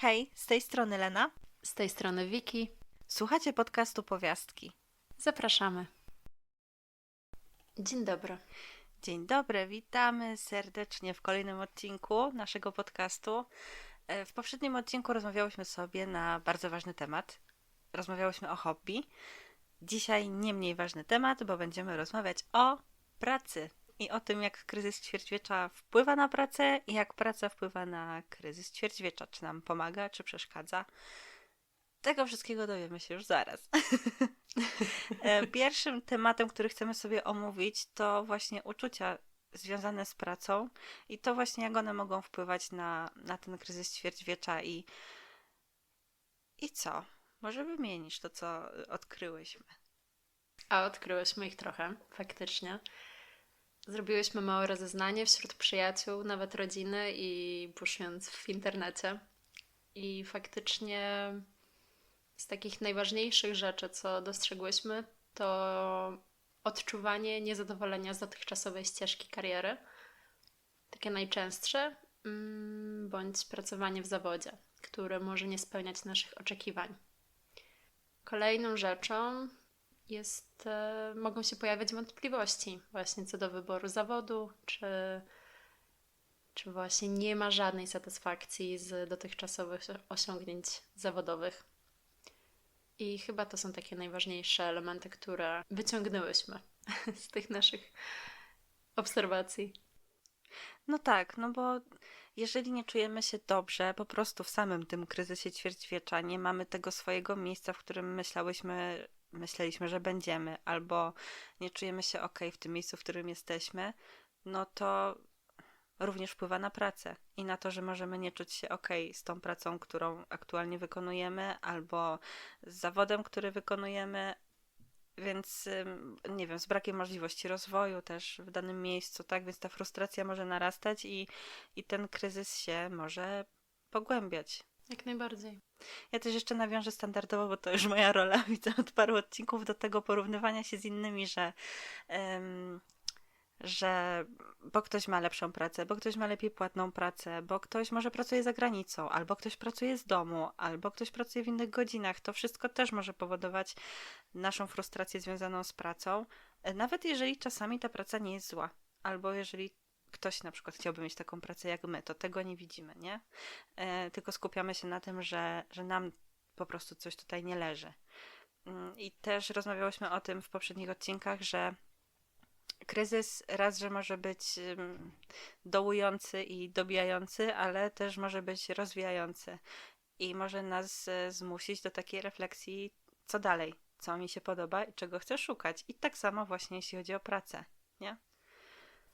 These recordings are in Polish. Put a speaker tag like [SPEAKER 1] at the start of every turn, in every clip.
[SPEAKER 1] Hej, z tej strony Lena.
[SPEAKER 2] Z tej strony Wiki.
[SPEAKER 1] Słuchacie podcastu Powiastki.
[SPEAKER 2] Zapraszamy. Dzień dobry.
[SPEAKER 1] Dzień dobry, witamy serdecznie w kolejnym odcinku naszego podcastu. E, W poprzednim odcinku rozmawiałyśmy sobie na bardzo ważny temat. Rozmawiałyśmy o hobby. Dzisiaj nie mniej ważny temat, bo będziemy rozmawiać o pracy i o tym, jak kryzys ćwierćwiecza wpływa na pracę i jak praca wpływa na kryzys ćwierćwiecza. Czy nam pomaga, czy przeszkadza. Tego wszystkiego dowiemy się już zaraz. E, Pierwszym tematem, który chcemy sobie omówić, to właśnie uczucia związane z pracą i to właśnie jak one mogą wpływać na, na ten kryzys ćwierćwiecza i, i co? Może wymienisz to, co odkryłyśmy.
[SPEAKER 2] A odkryłyśmy ich trochę, faktycznie. Zrobiłyśmy małe rozeznanie wśród przyjaciół, nawet rodziny i buszując w internecie. I faktycznie z takich najważniejszych rzeczy, co dostrzegłyśmy, to odczuwanie niezadowolenia z dotychczasowej ścieżki kariery. Takie najczęstsze, mm, bądź pracowanie w zawodzie, które może nie spełniać naszych oczekiwań. Kolejną rzeczą jest, e, mogą się pojawiać wątpliwości właśnie co do wyboru zawodu, czy, czy właśnie nie ma żadnej satysfakcji z dotychczasowych osiągnięć zawodowych. I chyba to są takie najważniejsze elementy, które wyciągnęłyśmy z tych naszych obserwacji.
[SPEAKER 1] No tak, no bo jeżeli nie czujemy się dobrze, po prostu w samym tym kryzysie ćwierćwiecza, nie mamy tego swojego miejsca, w którym myślałyśmy, myśleliśmy, że będziemy, albo nie czujemy się ok w tym miejscu, w którym jesteśmy, no to również wpływa na pracę i na to, że możemy nie czuć się ok z tą pracą, którą aktualnie wykonujemy, albo z zawodem, który wykonujemy, więc nie wiem, z brakiem możliwości rozwoju też w danym miejscu, tak? Więc ta frustracja może narastać i, i ten kryzys się może pogłębiać.
[SPEAKER 2] Jak najbardziej.
[SPEAKER 1] Ja też jeszcze nawiążę standardowo, bo to już moja rola, widzę od paru odcinków, do tego porównywania się z innymi, że, em, że bo ktoś ma lepszą pracę, bo ktoś ma lepiej płatną pracę, bo ktoś może pracuje za granicą, albo ktoś pracuje z domu, albo ktoś pracuje w innych godzinach. To wszystko też może powodować naszą frustrację związaną z pracą, e, nawet jeżeli czasami ta praca nie jest zła, albo jeżeli ktoś na przykład chciałby mieć taką pracę jak my, to tego nie widzimy, nie? E, tylko skupiamy się na tym, że, że nam po prostu coś tutaj nie leży. Mm, I też rozmawiałyśmy o tym w poprzednich odcinkach, że kryzys raz, że może być dołujący i dobijający, ale też może być rozwijający i może nas e, zmusić do takiej refleksji, co dalej, co mi się podoba i czego chcę szukać. I tak samo właśnie jeśli chodzi o pracę, nie?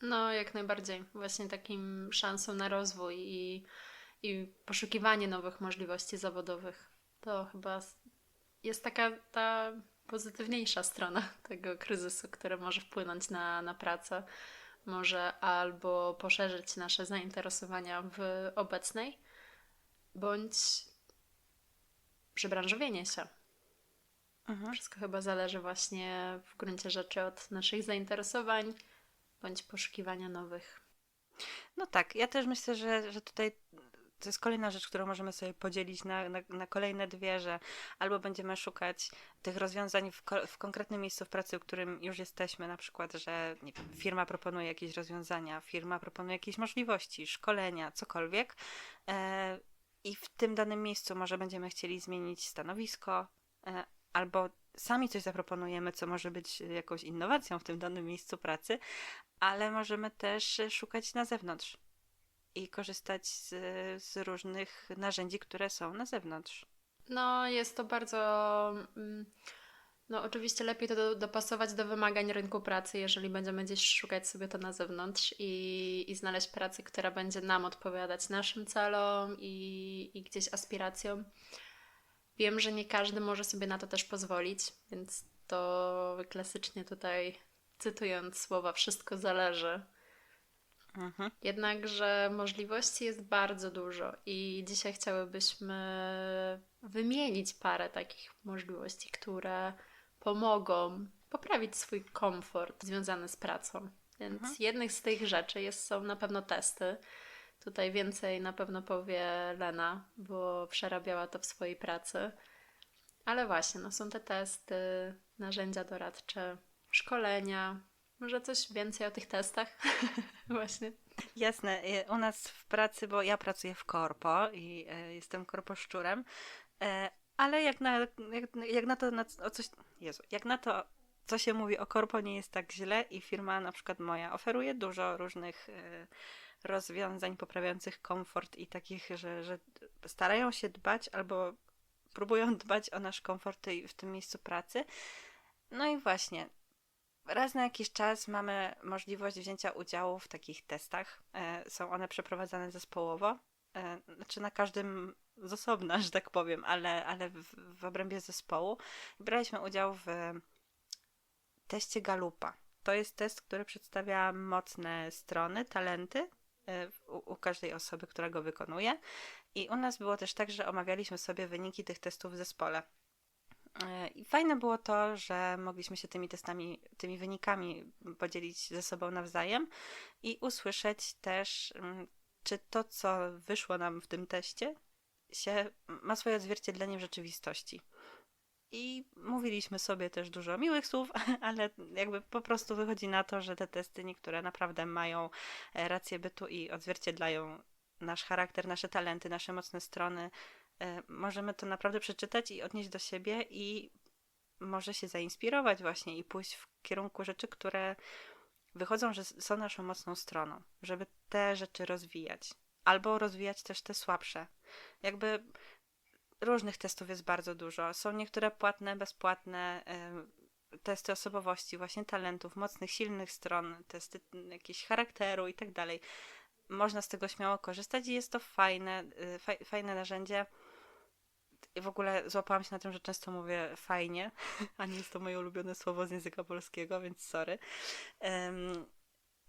[SPEAKER 2] No, jak najbardziej. Właśnie takim szansą na rozwój i, i poszukiwanie nowych możliwości zawodowych. To chyba jest taka ta pozytywniejsza strona tego kryzysu, która może wpłynąć na, na pracę. Może albo poszerzyć nasze zainteresowania w obecnej, bądź przebranżowienie się.
[SPEAKER 1] Mhm.
[SPEAKER 2] Wszystko chyba zależy właśnie w gruncie rzeczy od naszych zainteresowań bądź poszukiwania nowych.
[SPEAKER 1] No tak, ja też myślę, że, że tutaj to jest kolejna rzecz, którą możemy sobie podzielić na, na, na kolejne dwie, że albo będziemy szukać tych rozwiązań w, w konkretnym miejscu w pracy, w którym już jesteśmy, na przykład, że wiem, firma proponuje jakieś rozwiązania, firma proponuje jakieś możliwości, szkolenia, cokolwiek. E, I w tym danym miejscu może będziemy chcieli zmienić stanowisko, e, albo sami coś zaproponujemy, co może być jakąś innowacją w tym danym miejscu pracy, ale możemy też szukać na zewnątrz i korzystać z, z różnych narzędzi, które są na zewnątrz.
[SPEAKER 2] No, jest to bardzo. mm, No, oczywiście lepiej to do, dopasować do wymagań rynku pracy, jeżeli będziemy gdzieś szukać sobie to na zewnątrz i, i znaleźć pracę, która będzie nam odpowiadać naszym celom i, i gdzieś aspiracjom. Wiem, że nie każdy może sobie na to też pozwolić, więc to klasycznie tutaj cytując słowa, wszystko zależy.
[SPEAKER 1] Mhm.
[SPEAKER 2] Jednakże możliwości jest bardzo dużo i dzisiaj chciałybyśmy wymienić parę takich możliwości, które pomogą poprawić swój komfort związany z pracą. Więc
[SPEAKER 1] Mhm.
[SPEAKER 2] jednych z tych rzeczy jest, są na pewno testy. Tutaj więcej na pewno powie Lena, bo przerabiała to w swojej pracy. Ale właśnie, no są te testy, narzędzia doradcze, szkolenia. Może coś więcej o tych testach? właśnie.
[SPEAKER 1] Jasne, y, u nas w pracy, bo ja pracuję w korpo i e, jestem korposzczurem, e, ale jak na, jak, jak na to, na, o coś, Jezu, jak na to, co się mówi o korpo, nie jest tak źle i firma na przykład moja oferuje dużo różnych e, rozwiązań poprawiających komfort i takich, że, że starają się dbać albo próbują dbać o nasz komfort w tym miejscu pracy. No i właśnie, raz na jakiś czas mamy możliwość wzięcia udziału w takich testach. E, Są one przeprowadzane zespołowo. E, Znaczy na każdym z osobna, że tak powiem, ale, ale w, w obrębie zespołu. Braliśmy udział w teście Galupa. To jest test, który przedstawia mocne strony, talenty e, u, u każdej osoby, która go wykonuje. I u nas było też tak, że omawialiśmy sobie wyniki tych testów w zespole. E, I fajne było to, że mogliśmy się tymi testami, tymi wynikami podzielić ze sobą nawzajem i usłyszeć też, mm, czy to, co wyszło nam w tym teście, się ma swoje odzwierciedlenie w rzeczywistości. I mówiliśmy sobie też dużo miłych słów, ale jakby po prostu wychodzi na to, że te testy niektóre naprawdę mają e, rację bytu i odzwierciedlają nasz charakter, nasze talenty, nasze mocne strony. E, Możemy to naprawdę przeczytać i odnieść do siebie i może się zainspirować właśnie i pójść w kierunku rzeczy, które wychodzą, że są naszą mocną stroną, żeby te rzeczy rozwijać. Albo rozwijać też te słabsze. Jakby różnych testów jest bardzo dużo. Są niektóre płatne, bezpłatne, em, testy osobowości, właśnie talentów, mocnych, silnych stron, testy jakiegoś charakteru i tak dalej. Można z tego śmiało korzystać i jest to fajne, faj, fajne narzędzie. I w ogóle złapałam się na tym, że często mówię fajnie, a nie jest to moje ulubione słowo z języka polskiego, więc sorry. Em,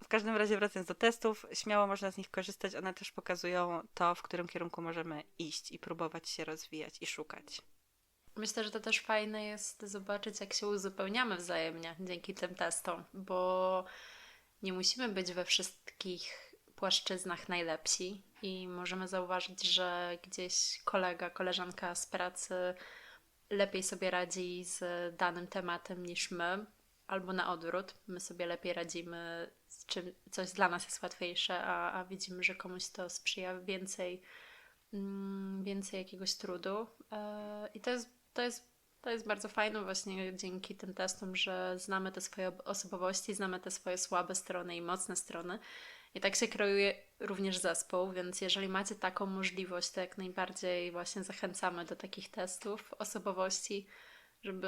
[SPEAKER 1] w każdym razie wracając do testów, śmiało można z nich korzystać. One też pokazują to, w którym kierunku możemy iść i próbować się rozwijać i szukać.
[SPEAKER 2] Myślę, że to też fajne jest zobaczyć, jak się uzupełniamy wzajemnie dzięki tym testom, bo nie musimy być we wszystkich płaszczyznach najlepsi i możemy zauważyć, że gdzieś kolega, koleżanka z pracy lepiej sobie radzi z danym tematem niż my, albo na odwrót. My sobie lepiej radzimy z czym coś dla nas jest łatwiejsze, a, a widzimy, że komuś to sprzyja więcej, mm, więcej jakiegoś trudu. E, I to jest, to jest to jest bardzo fajne właśnie dzięki tym testom, że znamy te swoje ob- osobowości, znamy te swoje słabe strony i mocne strony. I tak się kreuje również zespół, więc jeżeli macie taką możliwość, to jak najbardziej właśnie zachęcamy do takich testów osobowości, żeby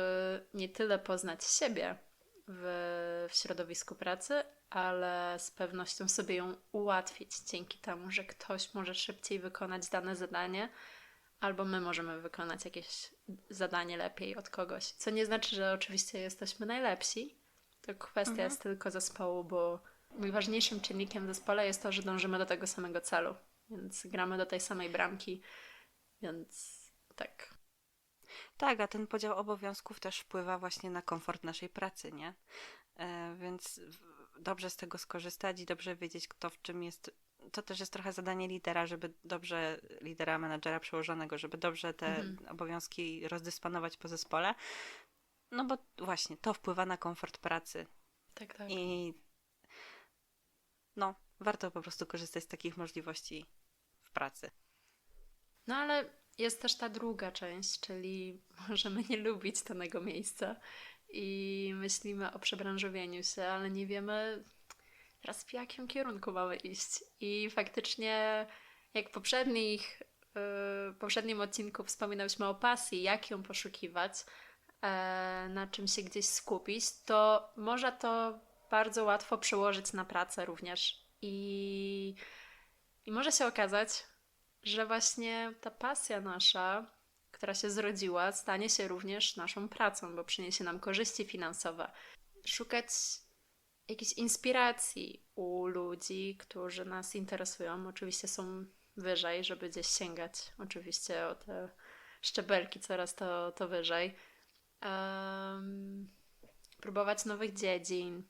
[SPEAKER 2] nie tyle poznać siebie w, w środowisku pracy, ale z pewnością sobie ją ułatwić dzięki temu, że ktoś może szybciej wykonać dane zadanie, albo my możemy wykonać jakieś zadanie lepiej od kogoś. Co nie znaczy, że oczywiście jesteśmy najlepsi. To kwestia
[SPEAKER 1] Mhm.
[SPEAKER 2] jest tylko zespołu, bo najważniejszym czynnikiem w zespole jest to, że dążymy do tego samego celu. Więc gramy do tej samej bramki. Więc tak.
[SPEAKER 1] Tak, a ten podział obowiązków też wpływa właśnie na komfort naszej pracy, nie? E, więc dobrze z tego skorzystać i dobrze wiedzieć, kto w czym jest. To też jest trochę zadanie lidera, żeby dobrze, lidera, menadżera przełożonego, żeby dobrze te
[SPEAKER 2] Mhm.
[SPEAKER 1] obowiązki rozdysponować po zespole. No bo właśnie, to wpływa na komfort pracy
[SPEAKER 2] Tak, tak.
[SPEAKER 1] i no, warto po prostu korzystać z takich możliwości w pracy.
[SPEAKER 2] No ale jest też ta druga część, czyli możemy nie lubić danego miejsca i myślimy o przebranżowieniu się, ale nie wiemy teraz w jakim kierunku mamy iść. I faktycznie, jak w poprzednich, yy, poprzednim odcinku wspominałyśmy o pasji, jak ją poszukiwać, e, na czym się gdzieś skupić, to może to bardzo łatwo przełożyć na pracę również. I, i może się okazać, że właśnie ta pasja nasza, która się zrodziła, stanie się również naszą pracą, bo przyniesie nam korzyści finansowe. Szukać jakiejś inspiracji u ludzi, którzy nas interesują. Oczywiście są wyżej, żeby gdzieś sięgać. Oczywiście o te szczebelki coraz to, to wyżej. Em, próbować nowych dziedzin.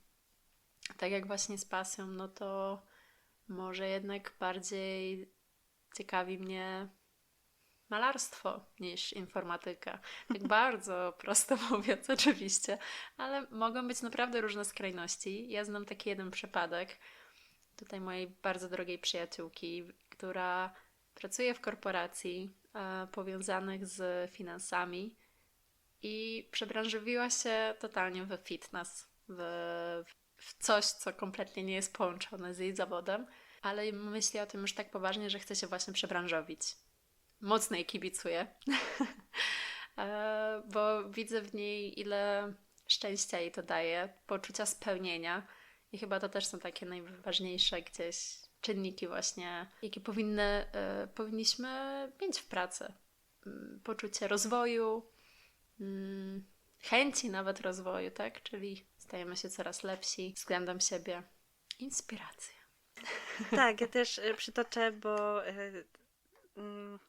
[SPEAKER 2] Tak jak właśnie z pasją, no to Może jednak bardziej ciekawi mnie malarstwo niż informatyka. Tak bardzo prosto mówiąc, oczywiście, ale mogą być naprawdę różne skrajności. Ja znam taki jeden przypadek tutaj mojej bardzo drogiej przyjaciółki, która pracuje w korporacji e, powiązanych z finansami i przebranżowiła się totalnie w fitness, w, w coś, co kompletnie nie jest połączone z jej zawodem, ale myśli o tym już tak poważnie, że chce się właśnie przebranżowić. Mocno jej kibicuję, E, bo widzę w niej, ile szczęścia jej to daje, poczucia spełnienia. I chyba to też są takie najważniejsze gdzieś czynniki właśnie, jakie powinny, e, powinniśmy mieć w pracy. Mm, Poczucie rozwoju, mm, chęci nawet rozwoju, tak? Czyli stajemy się coraz lepsi względem siebie. Inspiracja.
[SPEAKER 1] Tak, ja też y, przytoczę, bo y, mm,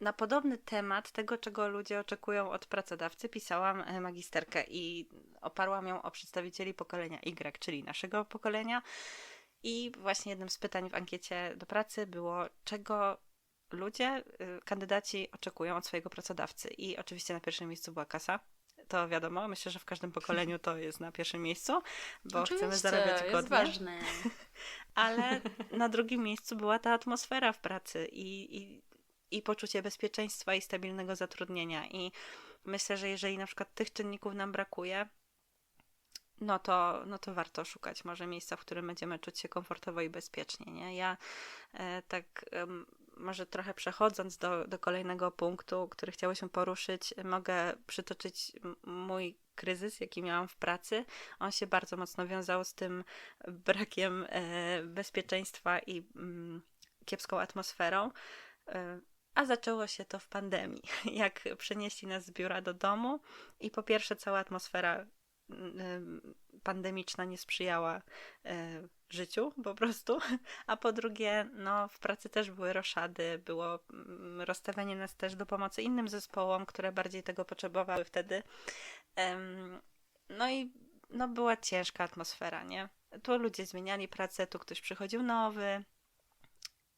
[SPEAKER 1] na podobny temat tego, czego ludzie oczekują od pracodawcy, pisałam e, magisterkę i oparłam ją o przedstawicieli pokolenia Y, czyli naszego pokolenia. I właśnie jednym z pytań w ankiecie do pracy było, czego ludzie, kandydaci oczekują od swojego pracodawcy. I oczywiście na pierwszym miejscu była kasa. To wiadomo, myślę, że w każdym pokoleniu to jest na pierwszym miejscu, bo chcemy
[SPEAKER 2] Oczywiście,
[SPEAKER 1] zarabiać
[SPEAKER 2] jest
[SPEAKER 1] godnie
[SPEAKER 2] ważne.
[SPEAKER 1] ale na drugim miejscu była ta atmosfera w pracy i, i, i poczucie bezpieczeństwa i stabilnego zatrudnienia. I myślę, że jeżeli na przykład tych czynników nam brakuje, no to, no to warto szukać może miejsca, w którym będziemy czuć się komfortowo i bezpiecznie. Nie? Ja e, tak em, może trochę przechodząc do, do kolejnego punktu, który chciałyśmy poruszyć, mogę przytoczyć mój kryzys, jaki miałam w pracy. On się bardzo mocno wiązał z tym brakiem e, bezpieczeństwa i mm, kiepską atmosferą. E, a zaczęło się to w pandemii, jak przenieśli nas z biura do domu i po pierwsze cała atmosfera pandemiczna nie sprzyjała e, życiu po prostu, a po drugie, no w pracy też były roszady, było mm, rozstawianie nas też do pomocy innym zespołom, które bardziej tego potrzebowały wtedy. No i no była ciężka atmosfera, nie? Tu ludzie zmieniali pracę, tu ktoś przychodził nowy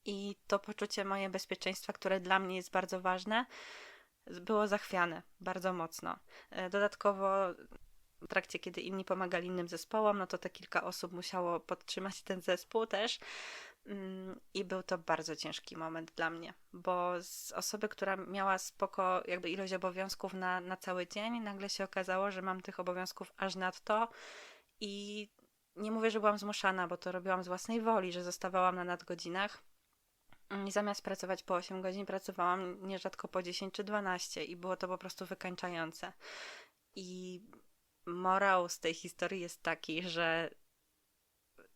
[SPEAKER 1] i to poczucie moje bezpieczeństwa, które dla mnie jest bardzo ważne, było zachwiane bardzo mocno. E, Dodatkowo w trakcie, kiedy inni pomagali innym zespołom, no to te kilka osób musiało podtrzymać ten zespół też. Mm, I był to bardzo ciężki moment dla mnie, bo z osoby, która miała spoko jakby ilość obowiązków na, na cały dzień, nagle się okazało, że mam tych obowiązków aż nadto i nie mówię, że byłam zmuszana, bo to robiłam z własnej woli, że zostawałam na nadgodzinach. I zamiast pracować po 8 godzin, pracowałam nierzadko po 10 czy 12 i było to po prostu wykańczające. I morał z tej historii jest taki, że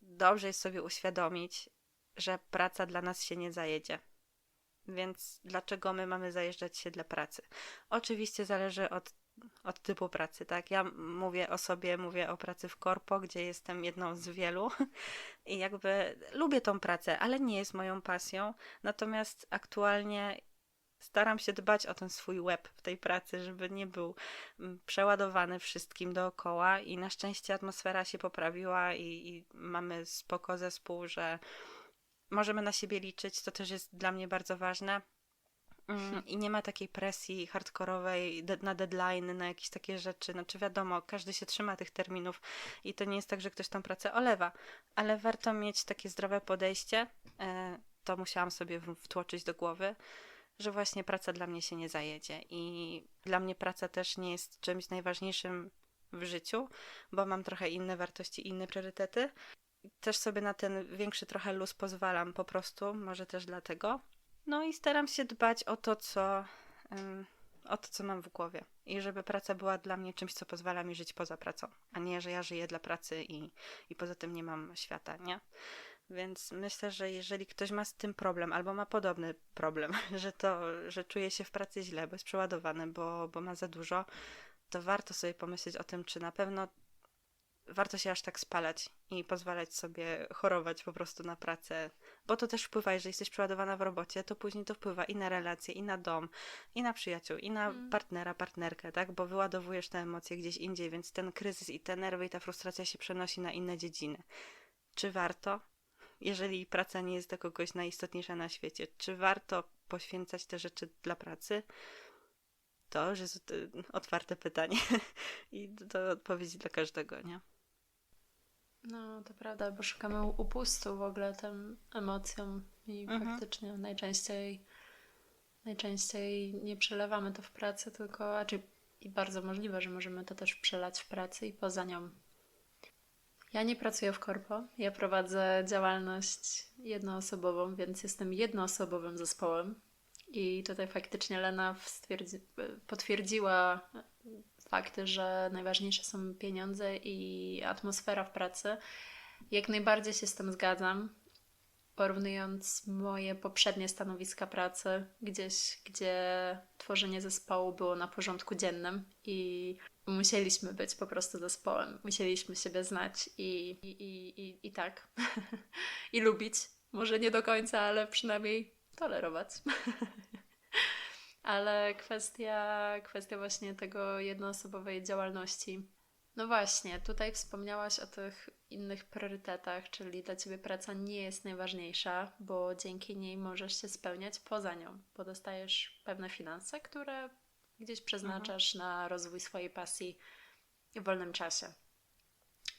[SPEAKER 1] dobrze jest sobie uświadomić, że praca dla nas się nie zajedzie. Więc dlaczego my mamy zajeżdżać się dla pracy? Oczywiście zależy od, od typu pracy, tak? Ja mówię o sobie, mówię o pracy w korpo, gdzie jestem jedną z wielu i jakby lubię tą pracę, ale nie jest moją pasją. Natomiast aktualnie staram się dbać o ten swój web w tej pracy, żeby nie był mm, przeładowany wszystkim dookoła i na szczęście atmosfera się poprawiła i, i mamy spoko zespół, że możemy na siebie liczyć, to też jest dla mnie bardzo ważne. Mm, I nie ma takiej presji hardkorowej de- na deadline, na jakieś takie rzeczy. Znaczy wiadomo, każdy się trzyma tych terminów i to nie jest tak, że ktoś tą pracę olewa, ale warto mieć takie zdrowe podejście. E, To musiałam sobie w- wtłoczyć do głowy, że właśnie praca dla mnie się nie zajedzie. I dla mnie praca też nie jest czymś najważniejszym w życiu, bo mam trochę inne wartości, inne priorytety. Też sobie na ten większy trochę luz pozwalam po prostu, może też dlatego. No i staram się dbać o to, co, o to, co mam w głowie. I żeby praca była dla mnie czymś, co pozwala mi żyć poza pracą, a nie, że ja żyję dla pracy i, i poza tym nie mam świata, nie? Więc myślę, że jeżeli ktoś ma z tym problem, albo ma podobny problem, że to, że czuje się w pracy źle, bo jest przeładowany, bo, bo ma za dużo, to warto sobie pomyśleć o tym, czy na pewno warto się aż tak spalać i pozwalać sobie chorować po prostu na pracę, bo to też wpływa, jeżeli jesteś przeładowana w robocie, to później to wpływa i na relacje, i na dom, i na przyjaciół, i na
[SPEAKER 2] Mm.
[SPEAKER 1] partnera, partnerkę, tak? Bo wyładowujesz te emocje gdzieś indziej, więc ten kryzys i te nerwy i ta frustracja się przenosi na inne dziedziny. Czy warto? Jeżeli praca nie jest dla kogoś najistotniejsza na świecie, czy warto poświęcać te rzeczy dla pracy? To już jest y, otwarte pytanie i to odpowiedzi dla każdego, nie?
[SPEAKER 2] No, to prawda, bo szukamy upustu w ogóle tym emocjom i
[SPEAKER 1] Mhm.
[SPEAKER 2] faktycznie najczęściej najczęściej nie przelewamy to w pracy, tylko raczej i bardzo możliwe, że możemy to też przelać w pracy i poza nią. Ja nie pracuję w korpo, ja prowadzę działalność jednoosobową, więc jestem jednoosobowym zespołem. I tutaj faktycznie Lena potwierdziła fakty, że najważniejsze są pieniądze i atmosfera w pracy. Jak najbardziej się z tym zgadzam. Porównując moje poprzednie stanowiska pracy, gdzieś, gdzie tworzenie zespołu było na porządku dziennym i musieliśmy być po prostu zespołem, musieliśmy siebie znać i, i, i, i, i tak. I lubić. Może nie do końca, ale przynajmniej tolerować. Ale kwestia, kwestia właśnie tego jednoosobowej działalności. No właśnie, tutaj wspomniałaś o tych innych priorytetach, czyli dla Ciebie praca nie jest najważniejsza, bo dzięki niej możesz się spełniać poza nią, bo dostajesz pewne finanse, które gdzieś przeznaczasz na rozwój swojej pasji w wolnym czasie.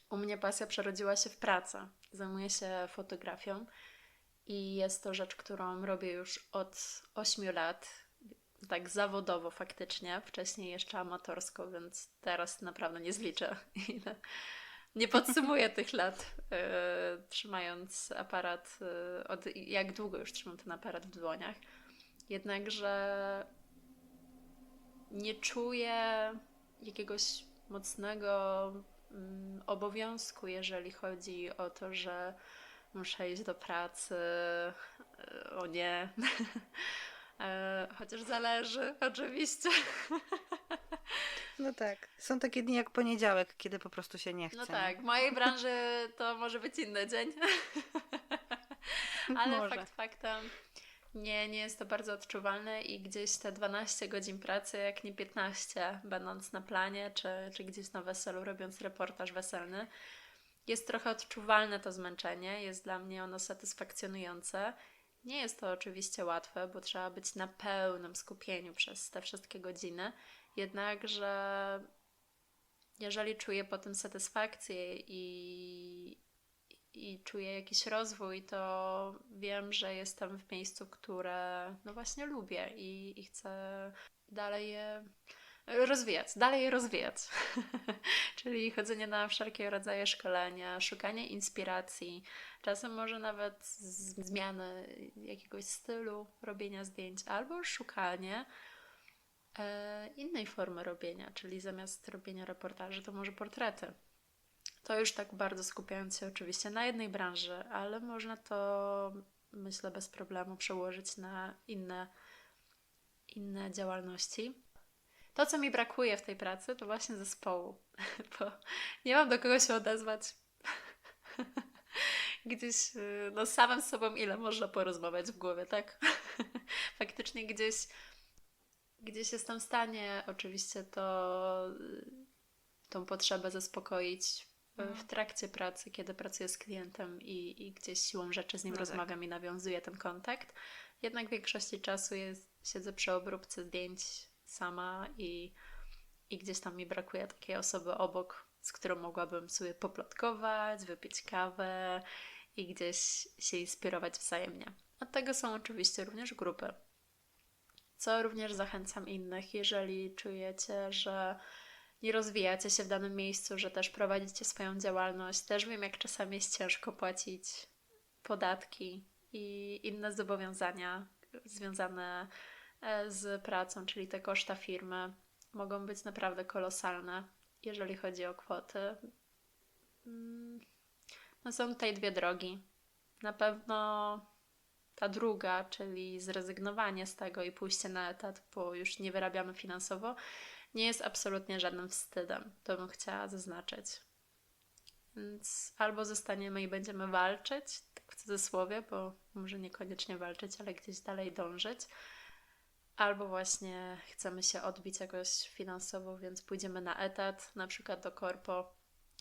[SPEAKER 2] U mnie pasja przerodziła się w pracę. Zajmuję się fotografią i jest to rzecz, którą robię już od 8 lat tak zawodowo faktycznie, wcześniej jeszcze amatorsko, więc teraz naprawdę nie zliczę. ile- Nie podsumuję tych lat, e, trzymając aparat, e, od, jak długo już trzymam ten aparat w dłoniach. Jednakże nie czuję jakiegoś mocnego mm, obowiązku, jeżeli chodzi o to, że muszę iść do pracy. E, O nie. E, Chociaż zależy, oczywiście.
[SPEAKER 1] No tak. Są takie dni jak poniedziałek, kiedy po prostu się nie chce.
[SPEAKER 2] No tak, w mojej branży to może być inny dzień. Ale
[SPEAKER 1] Może.
[SPEAKER 2] fakt faktem, nie, nie jest to bardzo odczuwalne i gdzieś te 12 godzin pracy, jak nie 15, będąc na planie, czy, czy gdzieś na weselu, robiąc reportaż weselny, jest trochę odczuwalne to zmęczenie, jest dla mnie ono satysfakcjonujące. Nie jest to oczywiście łatwe, bo trzeba być na pełnym skupieniu przez te wszystkie godziny, jednakże jeżeli czuję po tym satysfakcję i, i czuję jakiś rozwój, to wiem, że jestem w miejscu, które no właśnie lubię i, i chcę dalej je rozwijać, dalej je rozwijać. Czyli chodzenie na wszelkie rodzaje szkolenia, szukanie inspiracji, czasem może nawet zmiany jakiegoś stylu robienia zdjęć, albo szukanie e, innej formy robienia, czyli zamiast robienia reportaży, to może portrety. To już tak bardzo skupiając się oczywiście na jednej branży, ale można to, myślę, bez problemu przełożyć na inne, inne działalności. To, co mi brakuje w tej pracy, to właśnie zespołu, bo nie mam do kogo się odezwać. Gdzieś, y, no samym sobą ile można porozmawiać w głowie, tak? Faktycznie gdzieś gdzieś jestem w stanie oczywiście to, tą potrzebę zaspokoić w- trakcie pracy, kiedy pracuję z klientem i, i gdzieś siłą rzeczy z nim
[SPEAKER 1] No tak.
[SPEAKER 2] rozmawiam i nawiązuję ten kontakt. Jednak w większości czasu jest, siedzę przy obróbce zdjęć sama i, i gdzieś tam mi brakuje takiej osoby obok, z którą mogłabym sobie poplotkować, wypić kawę i gdzieś się inspirować wzajemnie. Od tego są oczywiście również grupy co również zachęcam innych, jeżeli czujecie, że nie rozwijacie się w danym miejscu, że też prowadzicie swoją działalność. Też wiem, jak czasami jest ciężko płacić podatki i inne zobowiązania związane e, z pracą, czyli te koszta firmy mogą być naprawdę kolosalne, jeżeli chodzi o kwoty. Mm, No są tutaj dwie drogi. Na pewno ta druga, czyli zrezygnowanie z tego i pójście na etat, bo już nie wyrabiamy finansowo, nie jest absolutnie żadnym wstydem. To bym chciała zaznaczyć. Więc albo zostaniemy i będziemy walczyć, tak w cudzysłowie, bo może niekoniecznie walczyć, ale gdzieś dalej dążyć. Albo właśnie chcemy się odbić jakoś finansowo, więc pójdziemy na etat, na przykład do korpo,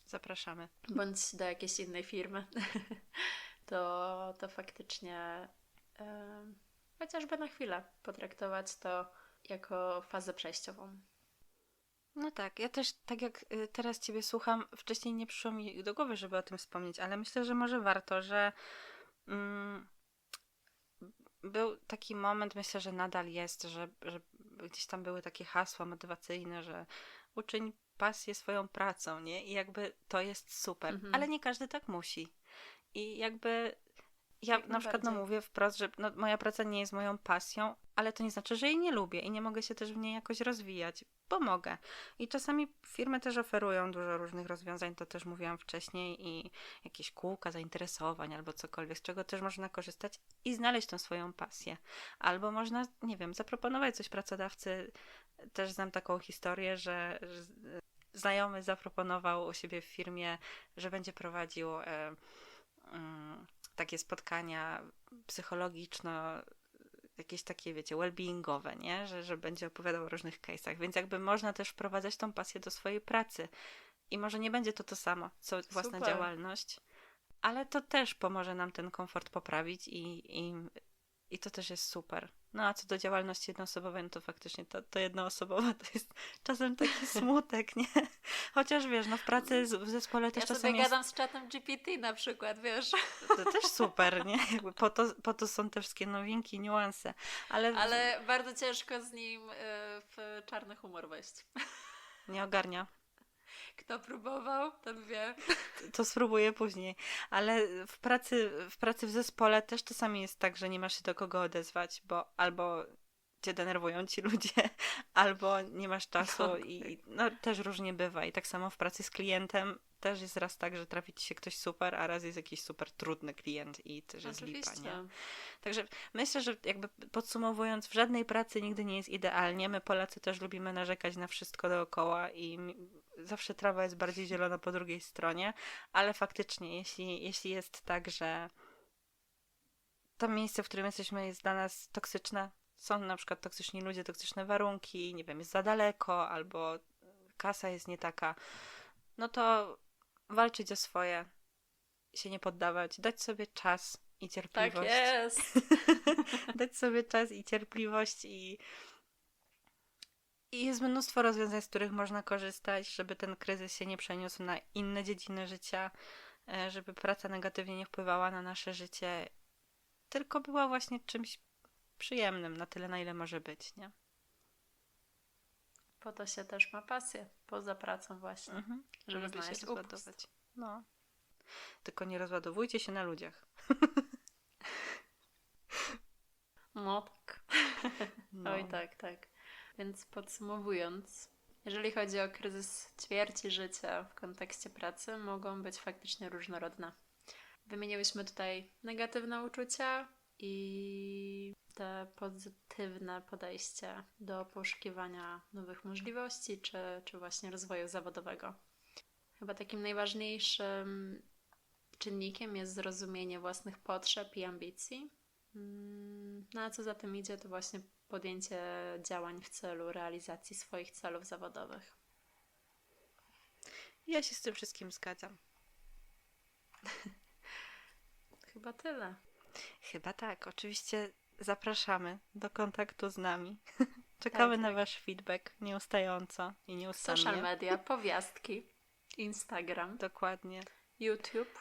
[SPEAKER 1] Zapraszamy.
[SPEAKER 2] bądź do jakiejś innej firmy. to, to faktycznie e, chociażby na chwilę potraktować to jako fazę przejściową.
[SPEAKER 1] No tak, ja też tak jak y, teraz Ciebie słucham, wcześniej nie przyszło mi do głowy, żeby o tym wspomnieć, ale myślę, że może warto, że mm, był taki moment, myślę, że nadal jest, że, że gdzieś tam były takie hasła motywacyjne, że uczyń pasję swoją pracą, nie? I jakby to jest super,
[SPEAKER 2] Mhm.
[SPEAKER 1] ale nie każdy tak musi. I jakby ja
[SPEAKER 2] Jak
[SPEAKER 1] na przykład no, mówię wprost, że no, moja praca nie jest moją pasją, ale to nie znaczy, że jej nie lubię i nie mogę się też w niej jakoś rozwijać, bo mogę. I czasami firmy też oferują dużo różnych rozwiązań, to też mówiłam wcześniej, i jakieś kółka zainteresowań albo cokolwiek, z czego też można korzystać i znaleźć tą swoją pasję. Albo można, nie wiem, zaproponować coś pracodawcy. Też znam taką historię, że, że znajomy zaproponował u siebie w firmie, że będzie prowadził e, mm, takie spotkania psychologiczno jakieś takie, wiecie, well-beingowe, nie? Że, że będzie opowiadał o różnych case'ach, więc jakby można też wprowadzać tą pasję do swojej pracy. I może nie będzie to to samo, co własna
[SPEAKER 2] Super.
[SPEAKER 1] działalność, ale to też pomoże nam ten komfort poprawić i, i, i to też jest super. No a co do działalności jednoosobowej, no to faktycznie to, to jednoosobowa to jest czasem taki smutek, nie? Chociaż wiesz, no w pracy z- w zespole też
[SPEAKER 2] Ja
[SPEAKER 1] czasem
[SPEAKER 2] sobie
[SPEAKER 1] jest...
[SPEAKER 2] gadam z czatem GPT na przykład, wiesz.
[SPEAKER 1] To też super, nie? Jakby po, to, po to są te wszystkie nowinki, niuanse. Ale,
[SPEAKER 2] Ale bardzo ciężko z nim y, w czarny humor wejść.
[SPEAKER 1] nie ogarnia.
[SPEAKER 2] Kto próbował, ten wie.
[SPEAKER 1] To spróbuję później. Ale w pracy, w pracy w zespole też czasami jest tak, że nie masz się do kogo odezwać, bo albo cię denerwują ci ludzie, albo nie masz czasu
[SPEAKER 2] Okej.
[SPEAKER 1] i no też różnie bywa. I tak samo w pracy z klientem też jest raz tak, że trafi ci się ktoś super, a raz jest jakiś super trudny klient i też jest lipa, nie? Także myślę, że jakby podsumowując, w żadnej pracy nigdy nie jest idealnie. My Polacy też lubimy narzekać na wszystko dookoła i zawsze trawa jest bardziej zielona po drugiej stronie, ale faktycznie, jeśli, jeśli jest tak, że to miejsce, w którym jesteśmy jest dla nas toksyczne, są na przykład toksyczni ludzie, toksyczne warunki, nie wiem, jest za daleko albo kasa jest nie taka, no to walczyć o swoje, się nie poddawać, dać sobie czas i
[SPEAKER 2] Tak
[SPEAKER 1] cierpliwość
[SPEAKER 2] jest.
[SPEAKER 1] dać sobie czas i cierpliwość i, i jest mnóstwo rozwiązań, z których można korzystać, żeby ten kryzys się nie przeniósł na inne dziedziny życia, e, żeby praca negatywnie nie wpływała na nasze życie, tylko była właśnie czymś przyjemnym na tyle, na ile może być, nie?
[SPEAKER 2] Po to się też ma pasję, poza pracą właśnie.
[SPEAKER 1] Mhm.
[SPEAKER 2] Żeby
[SPEAKER 1] się
[SPEAKER 2] znaleźć upust.
[SPEAKER 1] rozładować. No. Tylko nie rozładowujcie się na ludziach.
[SPEAKER 2] No tak.
[SPEAKER 1] No.
[SPEAKER 2] Oj tak, tak. Więc podsumowując, jeżeli chodzi o kryzys ćwierci życia w kontekście pracy, mogą być faktycznie różnorodne. Wymieniłyśmy tutaj negatywne uczucia i te pozytywne podejście do poszukiwania nowych możliwości czy, czy właśnie rozwoju zawodowego. Chyba takim najważniejszym czynnikiem jest zrozumienie własnych potrzeb i ambicji. Mm, No a co za tym idzie, to właśnie podjęcie działań w celu realizacji swoich celów zawodowych.
[SPEAKER 1] Ja się z tym wszystkim zgadzam.
[SPEAKER 2] Chyba tyle.
[SPEAKER 1] Chyba tak. Oczywiście zapraszamy do kontaktu z nami. Czekamy
[SPEAKER 2] Tak,
[SPEAKER 1] na
[SPEAKER 2] tak.
[SPEAKER 1] Wasz feedback nieustająco i nieustannie.
[SPEAKER 2] Social media, powiastki, Instagram,
[SPEAKER 1] Dokładnie.
[SPEAKER 2] YouTube,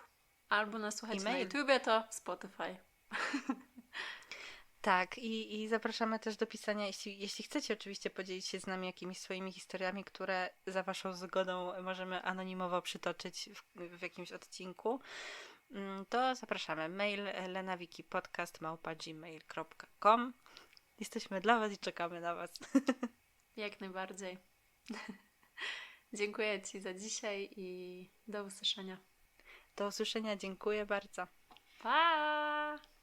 [SPEAKER 2] albo nas słuchać na
[SPEAKER 1] E-mail.
[SPEAKER 2] YouTubie, to Spotify.
[SPEAKER 1] Tak, i, i zapraszamy też do pisania, jeśli, jeśli chcecie oczywiście podzielić się z nami jakimiś swoimi historiami, które za Waszą zgodą możemy anonimowo przytoczyć w, w jakimś odcinku, mm, to zapraszamy. Mail lenawikipodcast.gmail.com Jesteśmy dla Was i czekamy na Was.
[SPEAKER 2] Jak najbardziej. Dziękuję Ci za dzisiaj i do usłyszenia.
[SPEAKER 1] Do usłyszenia, dziękuję bardzo.
[SPEAKER 2] Pa!